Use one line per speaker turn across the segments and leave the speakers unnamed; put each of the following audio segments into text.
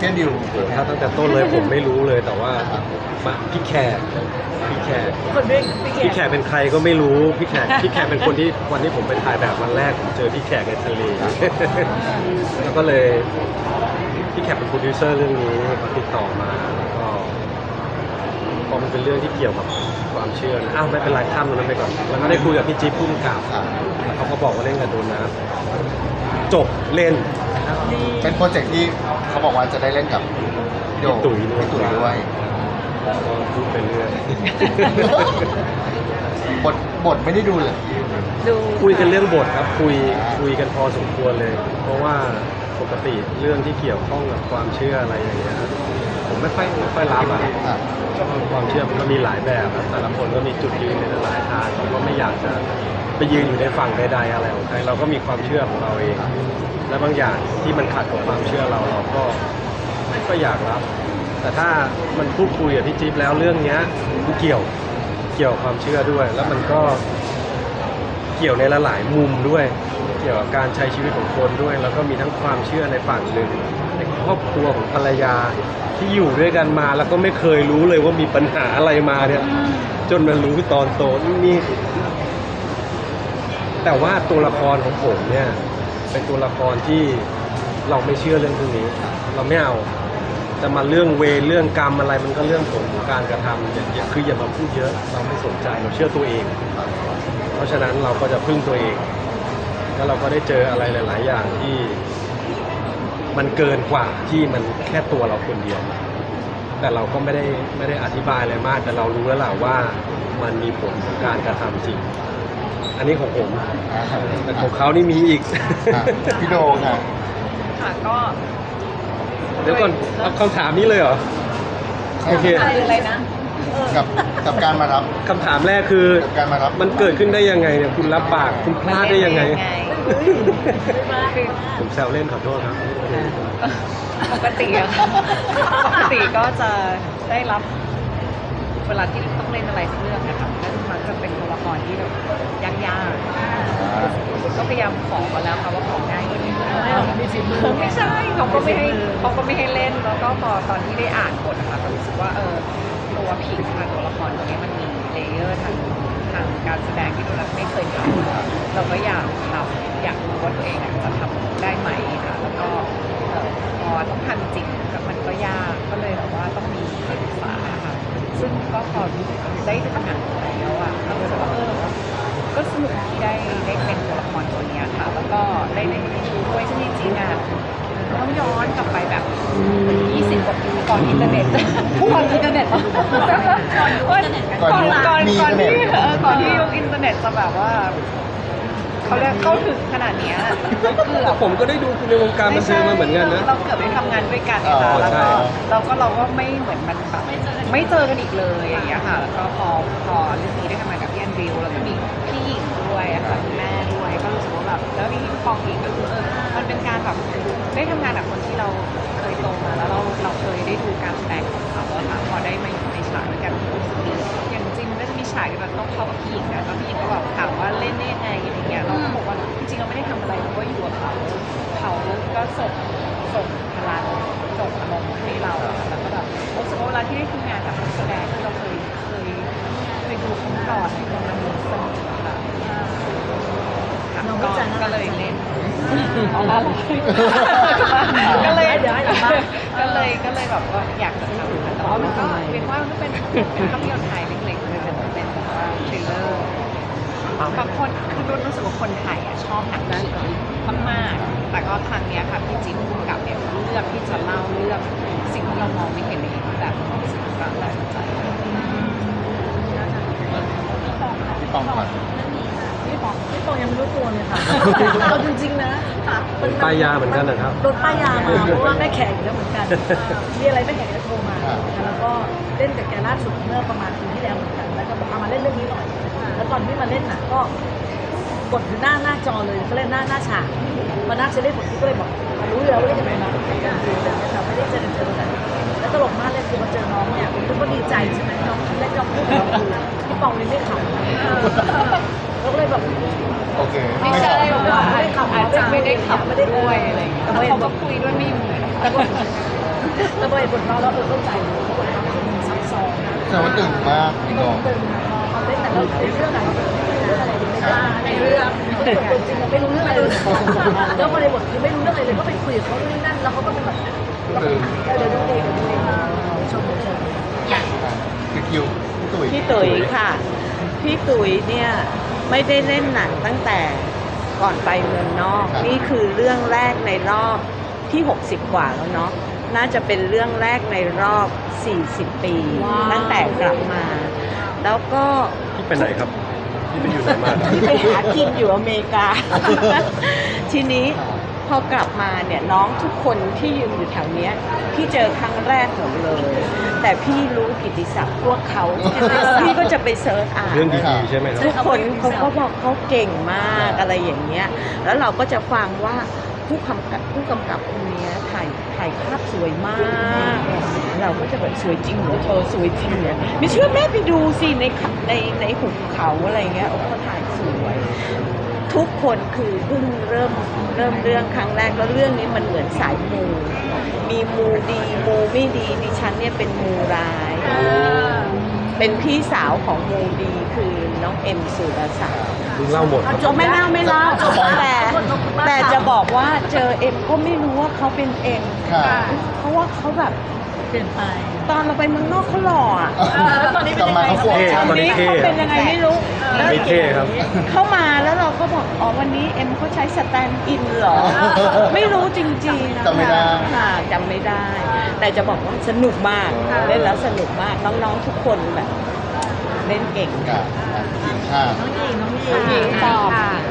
พี่แอนดิว
ถ้าตั้งแต่ต้นเลยผมไม่รู้เลยแต่ว่ามาพี่แขกพี่แขก
คนด้วยพี่
พี่
แข
แข
ก
กเป็นใครก็ไม่รู้พี่แขกพี่แขกเป็นคนที่วันที่ผมไปถ่ายแบบวันแรกผมเจอพี่แขกในทะเลแล้วก็เลยพี่แขกเป็นโปรดิวเซอร์เรื่องนี้เขาติดต่อมาแล้วก็ พอมันเป็นเรื่องที่เกี่ยวกับความเชื่อนะอ้าวไม่เป็นไรข้ามตรงนั้นไปก่อนแล้วก็ได้คุยกับพี่จิ๊บพุ่มกับ
อ่า
แล้วเขาก็บอกว่าเล่นกับโดนนะจบเล่น
เป็นโปรเจกต์ที่เขาบอกว่าจะได้เล่นกับพี่โด
พี่ตุ๋ยด้วย
พี่ตุ๋ยด้วย
ก็พูดไปเรื่อย
บทบทไม่ได้ดูเลย
ดู
คุยกันเรื่องบทครับคุยคุยกันพอสมควรเลย เพราะว่าปกติเรื่องที่เกี่ยวข้องกับความเชื่ออะไรอย่างเงี้ย ผมไม่ค่อยไม่ค่อยรับอะความเชื่อมันก็มีหลายแบบแต่ละคนก็มีจุดยืนในหลายทางเราก็ไม่อยากจะไปยืนอยู่ในฝั่งใดๆอะไรของใครเราก็มีความเชื่อของเราเอง และบางอย่างที่มันขัดกับความเชื่อเราเราก็ไม่ก็อยากรับ แต่ถ้ามันพูดคุยกับพี่จิ๊บแล้วเรื่องเนี้ยมันเกี่ยวเกี่ยวความเชื่อด้วย แล้วมันก็เกี่ยวในหลายๆมุมด้วย เกี่ยวกับการใช้ชีวิตของคนด้วย แล้วก็มีทั้งความเชื่อในฝั่งหนึ่ง ครอบครัวของภรรยาที่อยู่ด้วยกันมา แล้วก็ไม่เคยรู้เลยว่ามีปัญหาอะไรมาเนี่ยจนมารู้ตอนโตนี่แต่ว่าตัวละครของผมเนี่ย เป็นตัวละครที่เราไม่เชื่อเรื่องพวกนี้ เราไม่เอาจะมาเรื่องเวรเรื่องกรรมอะไรมันก็เรื่องผลของการกระทำอย่าอย่าคืออย่ามาพูดเยอะเราไม่สนใจเราเชื่อตัวเอง เพราะฉะนั้นเราก็จะพึ่งตัวเอง แล้วเราก็ได้เจออะไรหลาย ๆ อย่างที่ มันเกินกว่าที่มันแค่ตัวเราคนเดียว แต่เราก็ไม่ได้ไม่ได้อธิบายอะไรมาก แต่เรารู้แล้วแหละว่ามันมีผลของการกระทำจริง อันนี้ของผม
อะ
แต่ของเขานี่มีอีก
อะพี่โดค่ะ
ค่ะก็
เดี๋ยวก่อนเอาคำถามนี้เลยเหรอโอเค
อะไรอะไรนะ
กับกับการมารับ
คำถามแรกคือ
กับการมารับ
มันเกิดขึ้นได้ยังไงเนี่ยคุณรับปากคุณพลาดได้ยังไง
คือ
ผมแซวเล่นขอโทษครับ
ปกติอะค่ะปกติก็จะได้รับเวลาที่ต้องเล่นอะไรสักเรื่องนะคะก็มักจะเป็นตัวละครที่แบบยากๆก็พยายามขอมาแล้วค่ะว่าของ่ายกว่านี้ไม่สิไม่ใช่เขาก็ไม่ให้เขาก็ไม่ให้เล่นแล้วก็พอตอนที่ได้อ่านบทนะคะก็รู้สึกว่าเออตัวผีทาง วยซึ่งจริงๆอะต้องย้อนกลับไปแบบ20กว่าปีก่อนอินเทอร์เน็ตก่อนอินเทอร์เน็ตปะก่อนก่อนก่อน
มี
ก่อน
อินเทอร์เน็ต
ที่เออก่อนที่ยุคอินเทอร์เน็ตจะแบบว่าเขาเรียกเข้าถึงขนาดเนี้ยเกือบ
ผมก็ได้ดูคุณในวงการบันเทิงมาเหมือนกันนะ
เราเกือบได้ทำงานด้วยกัน
อ๋อ
ค่ะแล้วก็
ใช่
เราก็เราก็ไม่เหมือนมันแบบไม่เจอกันอีกเลยอย่างเงี้ยค่ะ แล้วก็พอพอเรื่องนี้ได้ทำงานกับพี่แอนดริวแล้วก็มีพี่หญิงด้วยอะค่ะคุณแม่ด้วยก็รู้สึกว่าแบบแล้วมีพี่ปองอีกก็คือเออมัน เป็นการแบบได้ทำงานกับคนที่เราเคยโตมาแล้วเราเราเคยได้ดูการแสดงของเขาอะค่ะพอได้มาอยู่ในฉากด้วยกันรู้สึกดีอย่างจริงมันก็จะมีฉากที่แบบต้องเข้ากับพี่หญิงนะแล้วพี่หญิงก็แบบถามว่าเล่นได้ยังไงอะไรเงี้ยเราก็บอกว่าจริงๆเราไม่ได้ทำอะไรเราก็อยู่กับเขาเขาก็ส่งส่งพลังส่งอารมณ์ให้เราอะค่ะแล้วก็แบบรู้สึกว่าเวลาที่ได้ทำงานกับนักแสดงที่เราเคยเคยเคยดูเขาก่อนเนี่ยมันสนุกอะค่ะค่ะก็ก็เลยเล่นเอาละ ก็เลยเดี๋ยวให้หลังบ้านก็เลยก็เลยแบบว่าอยากจะทำแต่ว่ามันก็เรียกว่ามันเป็นเป็นภาพยนตร์ไทยเล็กๆเลยเป็นเป็นแบบว่าทริลเลอร์บางคนคือรุ่นรู้สึกว่าคนไทยอะชอบหนังผีมากๆแต่ก็ครั้งเนี้ยค่ะพี่จิ๊บภูมิกับเนี่ยเลือกที่จะเล่าเรื่องสิ่งที่เรามองไม่เห็นในแบบของสิ่งต่างๆแบบใจ
พี่ปองก่อน
พี่บอก
พี่ปองยังไม่รู้ตัวเลยค่ะเอาจริงๆนะ
เป็นป้ายยาเหมือนกันนะครับ
โดนป้ายยามาเพราะว่าแม่แขกอยู่แล้วเหมือนกันมีอะไรแม่แขกก็โทรมานะคะแล้วก็เล่นกับแกล่าสุดเมื่อประมาณปีที่แล้วเหมือนกันแล้วก็บอกเอามาเล่นเรื่องนี้หน่อยแล้วตอนที่มาเล่นน่ะก็กดอยู่หน้าหน้าจอเลยเขาเล่นหน้าหน้าฉากมาหน้าจะเล่นบทที่ก็เลยบอกรู้อยู่แล้วว่าเล่นจะเป็นอะไรกันคือแต่เราไม่ได้เจอกันเจอกันแล้วตลกมากเลยคือมาเจอน้องเนี่ยผมก็ดีใจใช่ไหมน้องเล่นน้องพูดกับเราคือพี่ปองนี่ไม่ขำ แล้วก็เลยแบบ
โอเค
ไม่ใช่
ไม่
แบบ
ขำ
ว่าอาจจะไม่ได้ขับ
ไม่ได้
ด้วยอะไรอย่างเงี้ยแล้วเขาก็คุยด้วยไม่เหมือน
แต่ก็แต่พอเห็นบทเราแล้วเออเข้าใจเลยว่าบทเขามันซับซ้อนนะ
แสดงว่าตึงมากพี่น้อง
ตึงนะพอเล่นแต่เราในเรื่องอะในเรื่องอะไรในเรื่องจริงเราไม่รู้เรื่องอะไรเลยแล้วพอในบทคือไม่รู้เรื่องอะไรเลยก็ไปคุยกับเขาเรื่องนั่นแล้วเขาก็เป็นแบบเดี๋ยวดูเองดูเองชมชม
อะคือคิวพี่ตุ๋ย
พี่ตุ๋ยค่ะพี่ตุ๋ยเนี่ย ไม่ได้เล่นหนังตั้งแต่ก่อนไปเมืองนอกนี่คือเรื่องแรกในรอบที่ 60 กว่าแล้วเนาะน่าจะเป็นเรื่องแรกในรอบ 40 ปีตั้งแต่กลับมา แล้วก็
พี่ไปไหนครับ พี่ไปอยู่ไหนมาครับ
ที่ไปหากินอยู่อเมริกา ทีนี้ พอกลับมาเนี่ยน้องทุกคนที่ยืนอยู่แถวเนี้ยพี่เจอครั้งแรกหมดเลย แต่พี่รู้กิตติศัพท์พวกเขาพี่ก็จะไปเซิร์ชอ่าน
เรื่องดีๆใช่ไหมครับ
ทุกคนเขาก็บอกเขาเก่งมากอะไรอย่างเงี้ย แล้วเราก็จะฟังว่าผู้กำกับผู้กำกับคนเนี้ยถ่ายถ่ายภาพสวยมาก เราก็จะแบบสวยจริงเหรอเธอสวยจริงเหรอไม่เชื่อแม่ไปดูสิในเขาในในหุบเขาอะไรเงี้ยโอ้เขาถ่ายสวย ทุกคนคือเพิ่งเริ่มเริ่มเรื่องครั้งแรกแล้วเรื่องนี้มันเหมือนสายมูมีมูดีมูไม่ดีดิฉันเนี่ยเป็นมูร้าย เป็นพี่สาวของมูดีคือน้องเอ็มสุรศักดิ์
มึงเล่าหมดครับ
จบไม่เล่าไม่เล่าแต่แต่จะบอกว่าเจอเอ็มก็ไม่รู้ว่าเขาเป็นเอ็ม
ค่ะ
เพราะว่าเขาแบบ
เปลี่ยนไป
ตอนเราไปเมืองนอกเขาหล่ออะ
แล้วตอนนี้เป็นยังไง
กลับมาเขาฟวง
เท่ตอนนี้เท่
เขาเป็นยังไงไม่รู้แล้ว
ไม่เท่ครับ
เข้ามาแล้วเราก็บอกอ๋อวันนี้เอ็มเขาใช้สแตนด์อินเหรอ ไม่รู้จริงๆนะคะ
จำไม่ได้
ค่ะจำไม่ได้ แต่จะบอกว่าสนุกมาก
ค่ะ
เล่นแล้วสนุกมากน้องๆทุกคนแบบเล่นเก่ง
กับกินข้าว
น้องหญิงน้องหญิ
หญิ
ง
งตอบ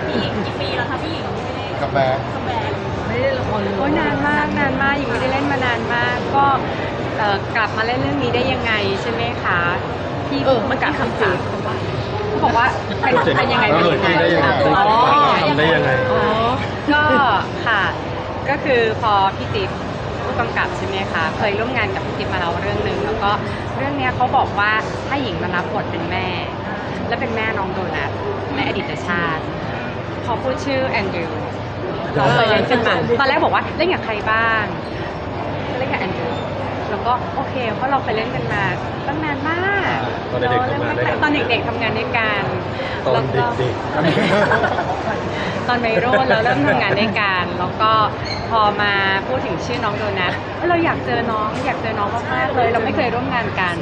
พี่หญิงกี่ปีแล้วคะพี่หญิงไม่ได้
กับแบก
ไม่ได้ละครเลย
โอ้ยนานมากนานมากหญิงไม่ได้เล่นมานานมาก ก็ เอ่อกลับมาเล่นเรื่องนี้ได้ยังไงใช่ไหมคะพี่
เออเมื่อกี้คำจืด
เขาบอกว่าเป็นเป็นยังไง
เออ
เป็นยังไง
ได้ยังไง
อ๋อ
ทำได้ยังไง
อ๋อ
ก็ค่ะก็คือพอพี่ติ๊บผู้กำกับใช่ไหมคะเคยร่วมงานกับพี่ติ๊บมาแล้วเรื่องหนึ่งแล้วก็เรื่องเนี้ยเขาบอกว่าถ้าหญิงมารับบทเป็นแม่ และเป็นแม่น้องโดนัทในอดีตชาติพอพูดชื่อแอนดรูว์เราเคยเล่นกันมาตอนแรกบอกว่าเล่นกับใครบ้างก็เล่นกับแอนดรูว์ แล้วก็โอเค เพราะเราเคยเล่นกันมาตั้งนานมาก
ตอนเด็กๆทำงานด้วยกัน
ตอนเด็กๆทำงานด้วยกัน
ตอน
แล้ว
เด็ก
ตอนวัยรุ่นเราเริ่มทำงานด้วยกันแล้วก็พอมาพูดถึงชื่อน้องโดนัทเอ้ยเราอยากเจอน้องอยากเจอน้องมากๆเลย เราไม่เคยร่วมงานกัน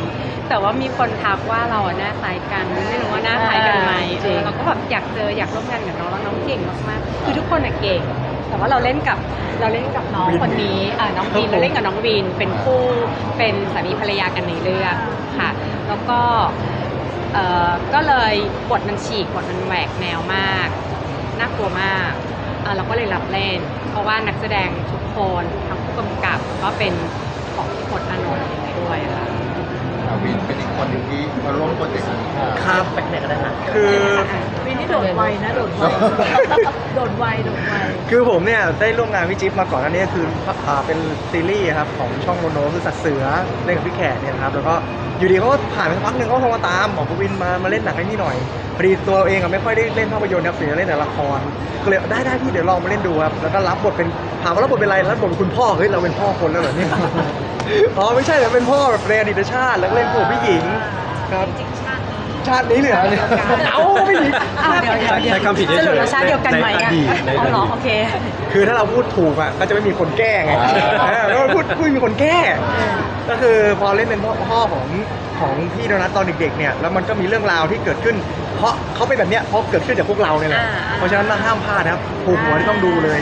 แต่ว่ามีคนทักว่าเราอะหน้าคล้ายกันไม่รู้ว่าหน้าคล้ายกันไหม
จริง
เออเราก็แบบอยากเจออยากร่วมงานกับน้องแล้วน้องเก่งมากๆคือทุกคนอะเก่ง แต่ว่าเราเล่นกับเราเล่นกับน้องคนนี้อ่าน้องวินเราเล่นกับน้องวินเป็นคู่เป็นสามีภรรยากันในเรื่องค่ะ แล้วก็เอ่อก็เลยบทมันฉีกบทมันแหวกแนวมากน่ากลัวมากเอ่อเราก็เลยรับเล่น เพราะว่านักแสดงทุกคนทั้งผู้กำกับก็เป็นของพี่พจน์อานนท์ด้วยค่ะ
อะวินเป็นอีกคนหนึ่งที่มาร่วมโปรเจกต์นี้ค่ะ
ครับคือ
ปีนี้โดดไวนะโดดไวโดดไวโดดไว
คือผมเนี่ยได้ร่วมงานพี่จิ๊บมาก่อนอันนี้คืออ่าเป็นซีรีส์ครับของช่องโมโนคือสัตว์เสือเล่นกับพี่แขกเนี่ยนะครับแล้วก็อยู่ดีเขาก็ผ่านไปสักพักหนึ่งเขาโทรมาตามบอกกวินมามาเล่นหนังให้นี่หน่อยพอดีตัวเองอะไม่ค่อยได้เล่นภาพยนตร์ครับส่วนใหญ่เล่นแต่ละครก็เลยได้ได้พี่เดี๋ยวลองมาเล่นดูครับแล้วก็รับบทเป็นถามว่ารับบทเป็นอะไรรับบทเป็นคุณพ่อเฮ้ยเราเป็นพ่อคนแล้วเหรอเนี่ย อ๋อไม่ใช่แต่เป็นพ่อแบบในอดีตชาติแล้วก็เล่นคู่กับพี่หญิงครับชาตินี้เลยเหรอเอาพี่หญิง
อ้าวเดี๋ยวเดี๋ยวเดี๋ยว
ใช้คำผิดเฉยๆ
สรุปเราชาติเดียวกันไหม
ในอ
อะ
ดีตในอดีต
อ๋อเหรอโอเค
คือถ้าเราพูดถูกอะก็จะไม่มีคนแก้ไง
อ่า
เออแล้วมันพูดพูดมีคนแก้ ก็คือพอเล่นเป็นพ่อพ่อของของพี่โดนัทตอนเด็กๆเนี่ยแล้วมันก็มีเรื่องราวที่เกิดขึ้น เพราะเขาเป็นแบบเนี้ยเพราะเกิดขึ้นจากพวกเราเนี่ยแหละ
อ่าอ่า
เพราะฉะนั้นห้ามพลาดนะครับผูกหัวที่ต้องดูเลย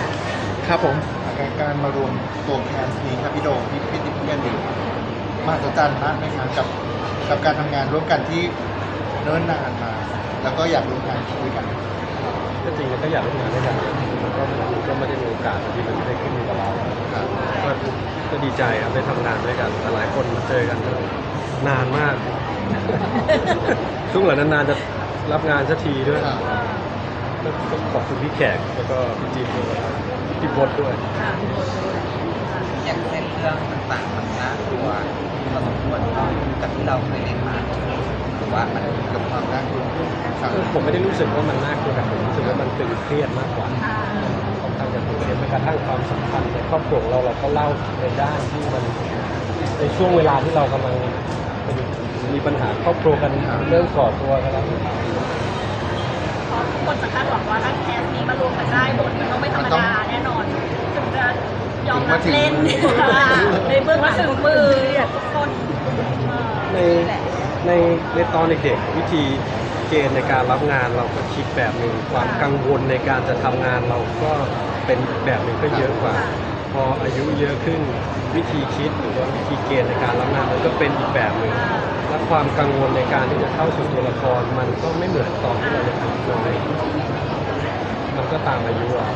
ครับผม
การการมารวมตัวแคสนี้ครับพี่โดมพี่พี่ติ๊กพี่แอนดิวมหัศจรรย์มากไหมครับกับกับการทำงานร่วมกันที่เนิ่นนานมา แล้วก็อยากร่วมงานด้วยกัน
ก็จริงๆก็อยากร่วมงานด้วยกันมันก็มันก็ไม่ได้มีโอกาสที่มันไม่ได้ขึ้นอยู่กับเรา
ครับ
ก็ก็ดีใจครับได้ทำงานด้วยกันแต่หลายคนมาเจอกันก็นานมากช่วงหลังนานๆจะรับงานสักทีด้วย
ครับ
ก็ก็ขอบคุณพี่แขกแล้วก็พี่จีนด้วยพี่บดด้วย
อย่างเส้นเรื่องต่างๆมันน่ากลัวพอสมควรกับที่เราเคยเล่นมาหรือว่ามัน
กับความน่ากลัวครับ
คือผมไม่ได้รู้สึกว่ามันน่ากลัวแต่ผมรู้สึกว่ามันตึงเครียดมากกว่าค่อนข้างจะตึงเครียดกระทั่งความสัมพันธ์ในครอบครัวของเราเราก็เล่าในด้านที่มันในช่วงเวลาที่เรากำลังเป็นมีปัญหาครอบครัวกันเรื่องก่อตัวกันแล้ว
เพราะทุก คนจะคาดหวังว่าถ้าแคสนี้มารวมกันได้บทมันต้องไม่ธรรมดาแน่นอนถึงจะยอมรับเล่นในเบื้องหลังถึงมือทุกคนเออ
ในในในตอนเด็กๆวิธีเกณฑ์ในการรับงานเราก็คิดแบบหนึ่งความกังวลในการจะทำงานเราก็เป็นอีกแบบหนึ่งก็เยอะกว่าพ ออายุเยอะขึ้นวิธีคิดหรือว่าวิธีเกณฑ์ในการรับงานมันก็เป็นอีกแบบหนึ่งและความกังวลในการที่จะเข้าสู่ตัวละครมันก็ไม่เหมือนตอนที่เรายังอายุน้อยมันก็ตามอายุอะ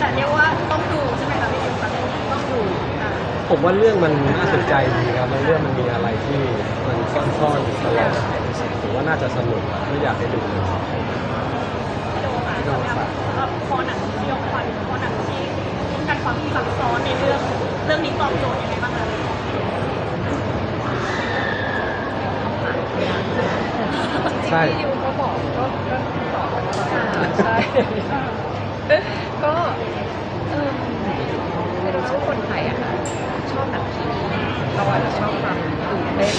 แต่เรียกว่าต้องดูใช่ไหมคะพี่จิ๊บคะต้องดูอ่า
ผมว่าเรื่องมันน่าสนใจดีครับแล้วเรื่องมันมีอะไรที่มันซ่อนๆอยู่ตลอดผมว่าน่าจะสนุกไม่อยากให้ดูเลย
พี่โดค่ะสำหรับสำหรับคอหนัง ความซับซ้อนในเรื่องเรื่องนี้ตอบโจทย์ยังไงบ้างคะ
ใช่
ที่ดิวก็บอกก็ก็ตอบไปแล้วอะใช่ ก็เออไม่รู้ว่าคนไทยอะค่ะชอบหนังผีเราอาจจะชอบความตื่นเต้น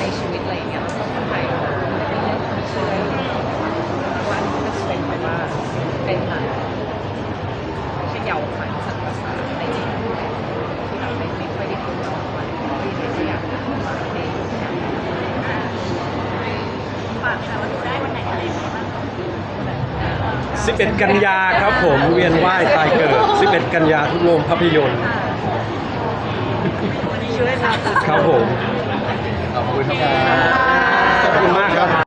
ในชีวิตอะไรอย่างเงี้ยแล้วก็คนไทยอะเป็นเรื่องความเชื่อว่าอันนี้ก็จะเป็นแบบว่าเป็นหนังเขย่าขวัญสัตว์ประสาทอะไรอย่างเงี้ยที่เราไม่ไม่ค่อยได้ดูมาก่อนก็อยากจะมาให้ดูกัน
ฝากค่ะว่าดูได้วันไหนอะไรยังไงบ้าง
11 กันยาครับผมเวียนว่ายตายเกิด 11 กันยาทุกโรงภาพยนตร์
ช่วยเรา
ครับผม
ขอบคุณครับ
ขอบคุณมากครับ